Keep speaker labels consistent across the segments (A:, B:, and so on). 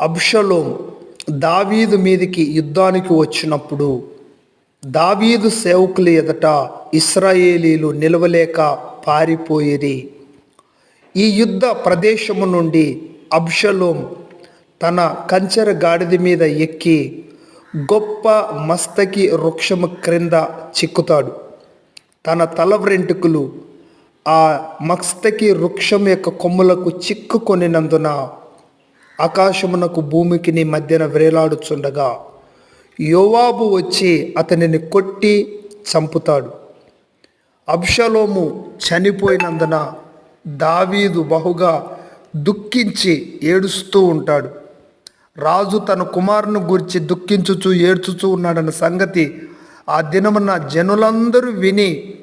A: అబ్షలోం దావీదు మీదికి యుద్ధానికి వచ్చినప్పుడు దావీదు సేవకుల ఎదుట ఇస్రాయేలీలు నిలవలేక పారిపోయిరి ఈ యుద్ధ ప్రదేశము నుండి అబ్షలోం తన కంచెర గాడిద మీద ఎక్కి గొప్ప మస్తకి వృక్షము క్రింద చిక్కుతాడు. తన తల వెంట్రుకలు ఆ మస్తకి వృక్షం యొక్క కొమ్ములకు చిక్కుకొనినందున ఆకాశమునకు భూమికి మధ్యన వేలాడుచుండగా యోవాబు వచ్చి అతనిని కొట్టి చంపుతాడు. అబ్షలోము చనిపోయినందున దావీదు బహుగా దుఃఖించి ఏడుస్తూ ఉంటాడు. రాజు తన కుమారుని గురించి దుఃఖించుచు ఏడ్చుచూ ఉన్నాడన్న సంగతి ఆ దినమున జనులందరూ విని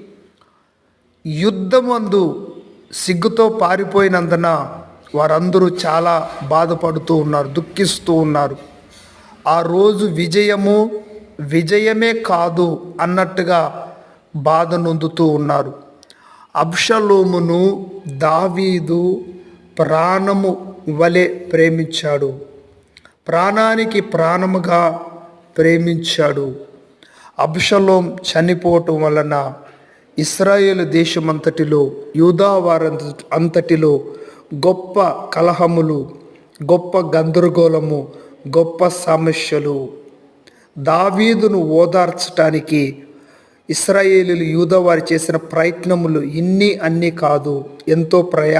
A: యుద్ధమందు సిగ్గుతో పారిపోయినందున వారందరూ చాలా బాధపడుతూ ఉన్నారు దుఃఖిస్తూ ఉన్నారు. ఆ రోజు విజయము విజయమే కాదు అన్నట్టుగా బాధ నొందుతూ ఉన్నారు. అబ్షలోమును దావీదు ప్రాణము వలె ప్రేమించాడు. ప్రాణానికి ప్రాణముగా ప్రేమించాడు. అబ్షలోం చనిపోవటం వలన ఇస్రాయేల్ దేశమంతటిలో యూదావారంత అంతటిలో గొప్ప కలహములు గొప్ప గందరగోళము గొప్ప సమస్యలు. దావీదును ఓదార్చటానికి ఇస్రాయేలీలు యూదవారు చేసిన ప్రయత్నములు ఇన్ని అన్ని కాదు. ఎంతో ప్రయా